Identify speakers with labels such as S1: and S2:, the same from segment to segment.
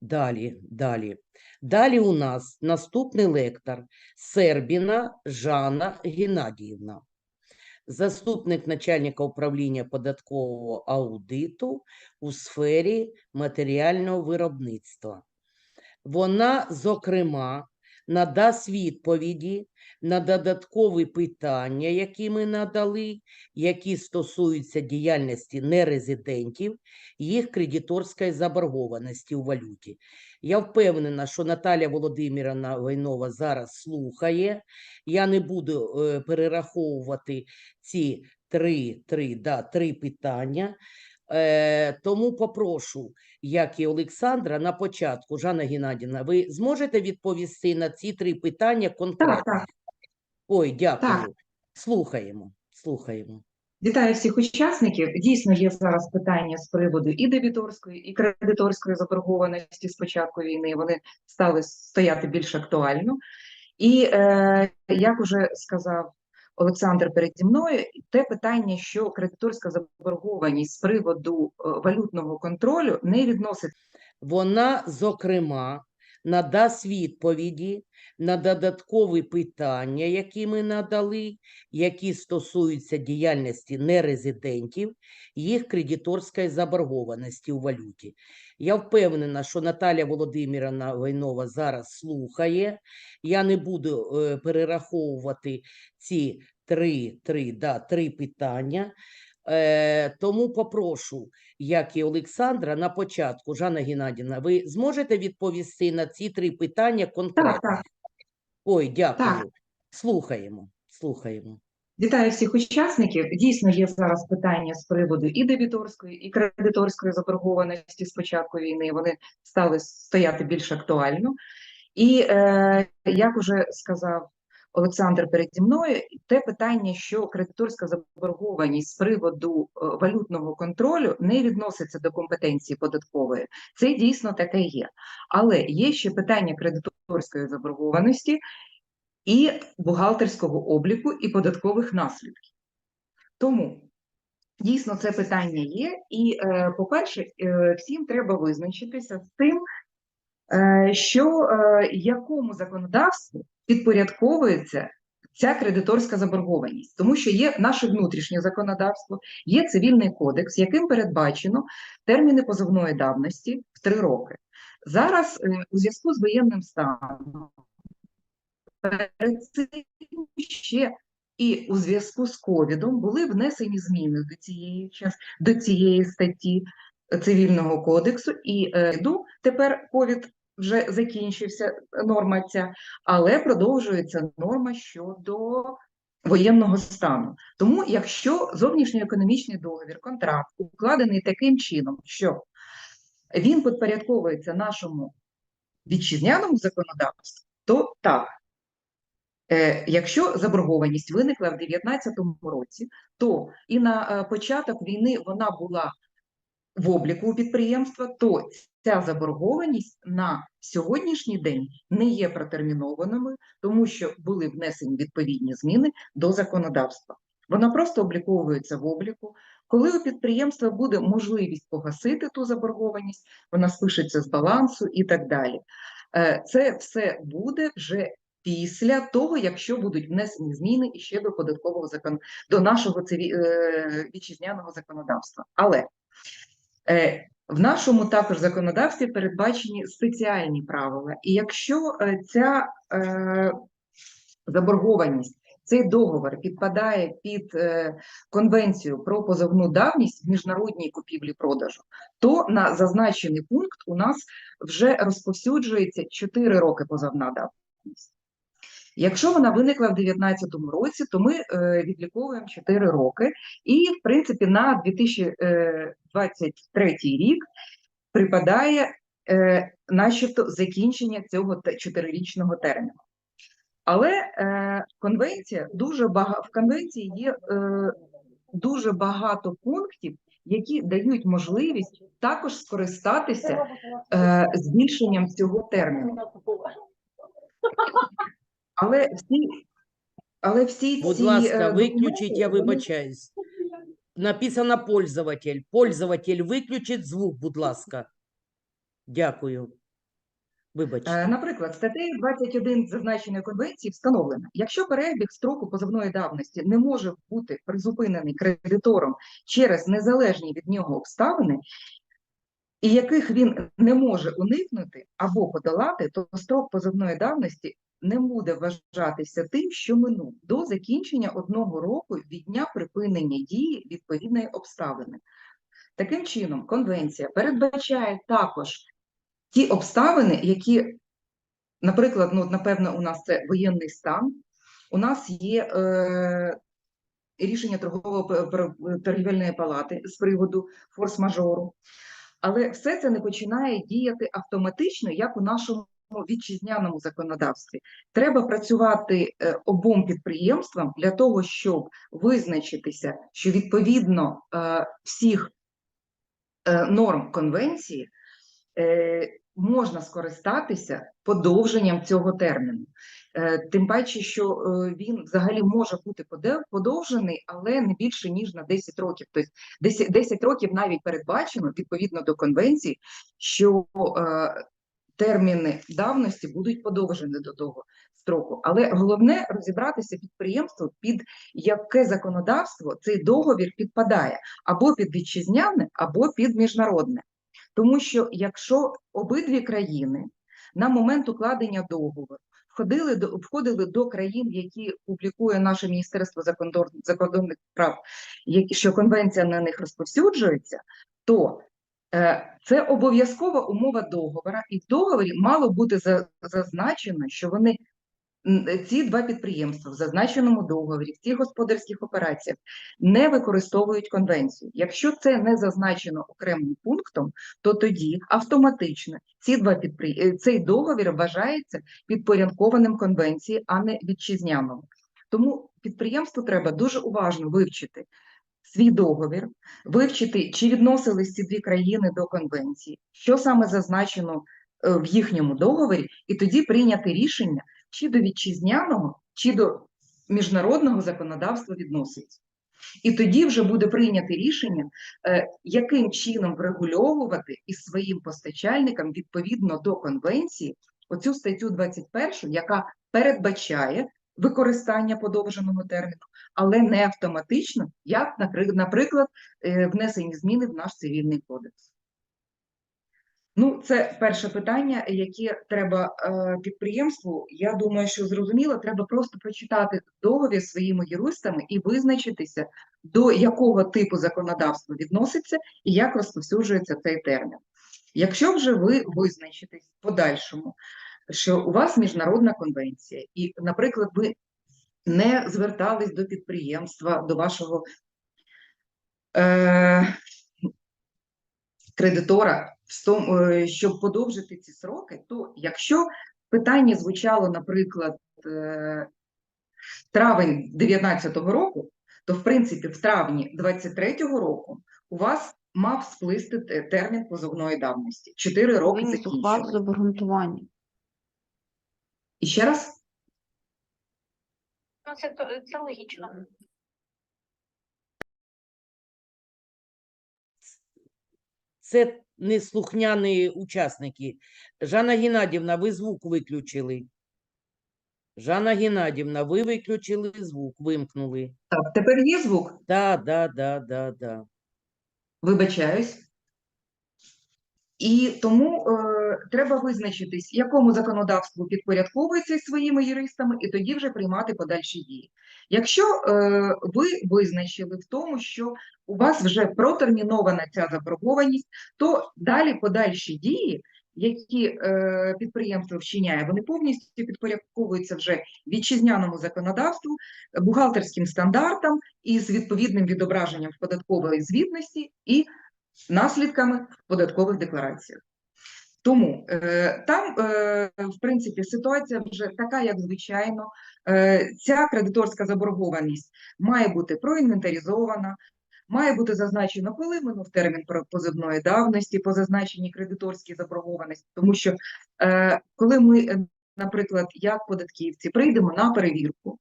S1: Далі, далі. Далі у нас наступний лектор Сербіна Жана Геннадіївна, заступник начальника управління податкового аудиту у сфері матеріального виробництва. Вона, зокрема, надасть відповіді на додаткові питання, які ми надали, які стосуються діяльності нерезидентів, їх кредиторської заборгованості у валюті. Я впевнена, що Наталя Володимирівна Войнова зараз слухає. Я не буду е, перераховувати ці три, три, да, три питання. Е, тому попрошу, як і Олександра, на початку, Жанна Геннадівна, ви зможете відповісти на ці три питання конкретно?
S2: Так, так.
S1: Ой, дякую. Слухаємо, слухаємо.
S2: Вітаю всіх учасників. Дійсно, є зараз питання з приводу і дебіторської, і кредиторської заборгованості з початку війни. Вони стали стояти більш актуально. І е, як уже сказав Олександр переді мною, те питання, що кредиторська заборгованість з приводу е, валютного контролю не відносить.
S1: Вона, зокрема, надасть відповіді на додаткові питання, які ми надали, які стосуються діяльності нерезидентів, їх кредиторської заборгованості у валюті. Я впевнена, що Наталя Володимирівна Войнова зараз слухає. Я не буду е, перераховувати ці три, три, да, три питання. Е, тому попрошу, як і Олександра, на початку, Жанна Геннадівна, ви зможете відповісти на ці три питання конкретно?
S2: так, так.
S1: Ой, дякую. Слухаємо, слухаємо.
S2: Вітаю всіх учасників. Дійсно, є зараз питання з приводу і дебіторської, і кредиторської заборгованості з початку війни. Вони стали стояти більш актуально. І е, як уже сказав Олександр переді мною, те питання, що кредиторська заборгованість з приводу е, валютного контролю не відноситься до компетенції податкової. Це дійсно таке є. Але є ще питання кредиторської заборгованості і бухгалтерського обліку і податкових наслідків. Тому дійсно це питання є, і, е, по-перше, е, всім треба визначитися з тим, що якому законодавству підпорядковується ця кредиторська заборгованість, тому що є наше внутрішнє законодавство, є цивільний кодекс, яким передбачено терміни позовної давності в три роки. Зараз е, у зв'язку з воєнним станом перед цим ще і у зв'язку з ковідом були внесені зміни до цієї до цієї статті цивільного кодексу, і е, тепер ковід вже закінчився норма ця, але продовжується норма щодо воєнного стану. Тому, якщо зовнішньоекономічний договір, контракт укладений таким чином, що він підпорядковується нашому вітчизняному законодавству, то так. Е, Якщо заборгованість виникла в 2019 році, то і на е, початок війни вона була в обліку у підприємства, то ця заборгованість на сьогоднішній день не є протермінованою, тому що були внесені відповідні зміни до законодавства. Вона просто обліковується в обліку. Коли у підприємства буде можливість погасити ту заборгованість, вона спишеться з балансу і так далі. Е, Це все буде вже після того, якщо будуть внесені зміни іще до податкового закон до нашого циві... е, вітчизняного законодавства. Але в нашому також законодавстві передбачені спеціальні правила, і якщо е, ця е, заборгованість, цей договор підпадає під е, конвенцію про позовну давність в міжнародній купівлі-продажу, то на зазначений пункт у нас вже розповсюджується 4 роки позовна давність. Якщо вона виникла в 2019 році, то ми е, відліковуємо 4 роки, і, в принципі, на 2023 рік припадає е, начебто закінчення цього чотирирічного терміну. Але е, конвенція дуже багато в конвенції є е, дуже багато пунктів, які дають можливість також скористатися е, збільшенням цього терміну. Але всі, але всі
S1: Будь
S2: ці
S1: ласка,
S2: е,
S1: виключіть, я
S2: документи, вони
S1: вибачаюсь. Написано пользователь. Пользователь, виключіть звук, будь ласка. Дякую. Вибачте.
S2: Е, Наприклад, статтею 21 зазначеної конвенції встановлено, якщо перебіг строку позовної давності не може бути призупинений кредитором через незалежні від нього обставини, і яких він не може уникнути або подолати, то строк позовної давності не буде вважатися тим, що минув до закінчення одного року від дня припинення дії відповідної обставини. Таким чином, конвенція передбачає також ті обставини, які, наприклад, ну, напевно, у нас це воєнний стан, у нас є е, рішення торгово-торгівельної палати з приводу форс-мажору, але все це не починає діяти автоматично, як у нашому вітчизняному законодавстві. Треба працювати е, обом підприємствам для того, щоб визначитися, що відповідно е, всіх е, норм конвенції можна скористатися подовженням цього терміну. Тим паче, що він взагалі може бути подовжений, але не більше ніж на 10 років. Тобто 10, 10 років навіть передбачено відповідно до конвенції, що терміни давності будуть подовжені до того строку. Але головне розібратися підприємству, під яке законодавство цей договір підпадає або під вітчизняне, або під міжнародне. Тому що якщо обидві країни на момент укладення договору входили до входили до країн, які публікує наше Міністерство закордон- закордонних прав, які що конвенція на них розповсюджується, то це обов'язкова умова договора, і в договорі мало бути зазначено, що вони ці два підприємства в зазначеному договорі, в цих господарських операціях не використовують конвенцію. Якщо це не зазначено окремим пунктом, то тоді автоматично ці два підпри... е, цей договір вважається підпорядкованим конвенції, а не вітчизняному. Тому підприємству треба дуже уважно вивчити свій договір, вивчити, чи відносились ці дві країни до конвенції, що саме зазначено е, в їхньому договорі, і тоді прийняти рішення, чи до вітчизняного, чи до міжнародного законодавства відноситься. І тоді вже буде прийнято рішення, е, яким чином врегульовувати із своїм постачальником відповідно до конвенції оцю статтю 21, яка передбачає використання подовженого терміну, але не автоматично, як, наприклад, е, внесені зміни в наш цивільний кодекс. Ну, це перше питання, яке треба е, підприємству. Я думаю, що зрозуміло, треба просто прочитати договір своїми юристами і визначитися, до якого типу законодавства відноситься і як розповсюджується цей термін. Якщо вже ви визначитесь в подальшому, що у вас міжнародна конвенція, і, наприклад, ви не звертались до підприємства, до вашого е, кредитора, е, щоб подовжити ці сроки, то якщо питання звучало, наприклад, е, травень 2019 року, то в принципі в травні 2023 року у вас мав сплисти термін позовної давності. Чотири роки закінчили.
S3: з обґрунтування.
S2: І ще раз.
S4: Ну, це, то- це логічно.
S1: Це неслухняні учасники. Жанна Геннадівна, ви звук виключили. Жанна Геннадівна, ви виключили звук, вимкнули.
S2: Так, тепер є звук?
S1: Да, да, да, да, да.
S2: Вибачаюсь. І тому е, треба визначитись, якому законодавству підпорядковується своїми юристами, і тоді вже приймати подальші дії. Якщо е, ви визначили в тому, що у вас вже протермінована ця заборгованість, то далі подальші дії, які е, підприємство вчиняє, вони повністю підпорядковуються вже вітчизняному законодавству, бухгалтерським стандартам із відповідним відображенням в податкової звітності і наслідками податкових деклараціях. Тому е, там, е, в принципі, ситуація вже така, як звичайно. Е, ця кредиторська заборгованість має бути проінвентаризована, має бути зазначено, коли минув термін позивної давності по зазначеній кредиторській заборгованості, тому що коли ми, наприклад, як податківці, прийдемо на перевірку,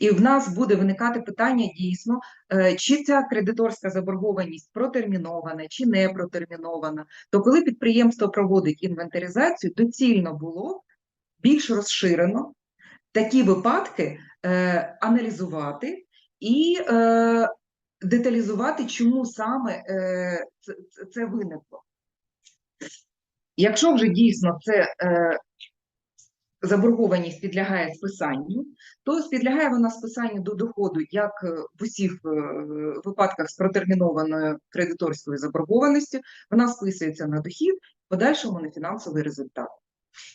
S2: І в нас буде виникати питання дійсно, е, чи ця кредиторська заборгованість протермінована, чи не протермінована. То коли підприємство проводить інвентаризацію, доцільно було більш розширено такі випадки е, аналізувати і е, деталізувати, чому саме е, це, це- виникло. Якщо вже дійсно це е, заборгованість підлягає списанню, то підлягає вона списанню до доходу як е, в усіх е, випадках з протермінованою кредиторською заборгованістю, вона списується на дохід, в подальшому на фінансовий результат.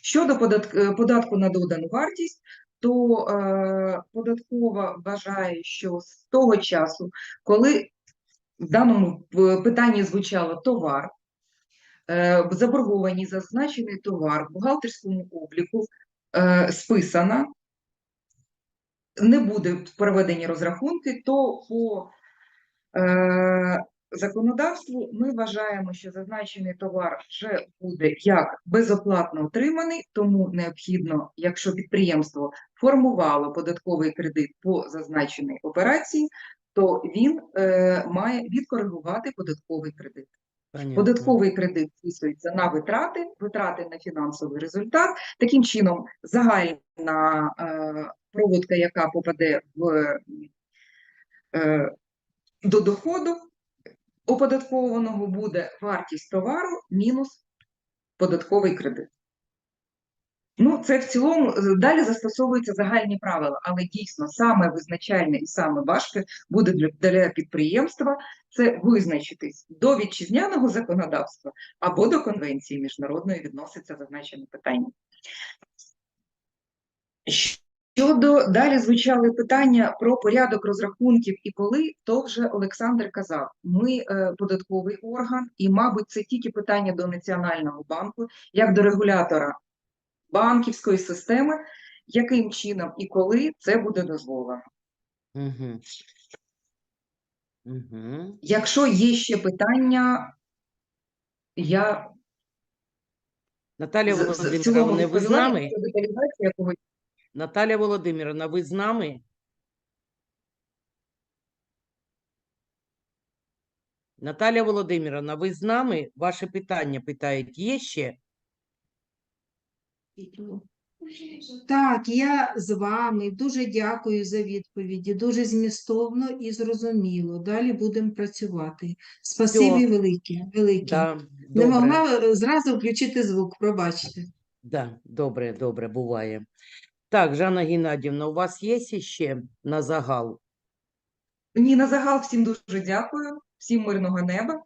S2: Щодо е, податку на додану вартість, то е, податкова вважає, що з того часу, коли в даному питанні звучало товар, е, заборгованість зазначений товар в бухгалтерському обліку е, списана, не буде проведені розрахунки, то по е, законодавству ми вважаємо, що зазначений товар вже буде як безоплатно отриманий, тому необхідно, якщо підприємство формувало податковий кредит по зазначеній операції, то він е, має відкоригувати податковий кредит.
S1: Понятно.
S2: Податковий кредит вписується на витрати, витрати на фінансовий результат. Таким чином, загальна е, проводка, яка попаде в, е, до доходу оподаткованого, буде вартість товару мінус податковий кредит. Ну, це в цілому е, далі застосовуються загальні правила, але дійсно саме визначальне і саме важке буде для, підприємства це визначитись до вітчизняного законодавства або до конвенції міжнародної відноситься зазначене питання. Щодо далі звучали питання про порядок розрахунків і коли, то вже Олександр казав, ми е, податковий орган, і, мабуть, це тільки питання до Національного банку, як до регулятора банківської системи, яким чином і коли це буде дозволено.
S1: Угу. Угу.
S2: Якщо є ще питання, я
S1: Наталія Володимировна, ви з нами? Наталія Володимировна, ви з нами? Наталія Володимировна, ви з нами? Ваше питання питають, є ще?
S3: Так, я з вами. Дуже дякую за відповіді. Дуже змістовно і зрозуміло. Далі будемо працювати. Спасибі велике, велике.
S1: Да,
S3: Не могла зразу включити звук, пробачте.
S1: Да, добре, добре, буває. Так, Жанна Геннадівна, у вас є ще на загал?
S2: Ні, на загал всім дуже дякую, всім мирного неба.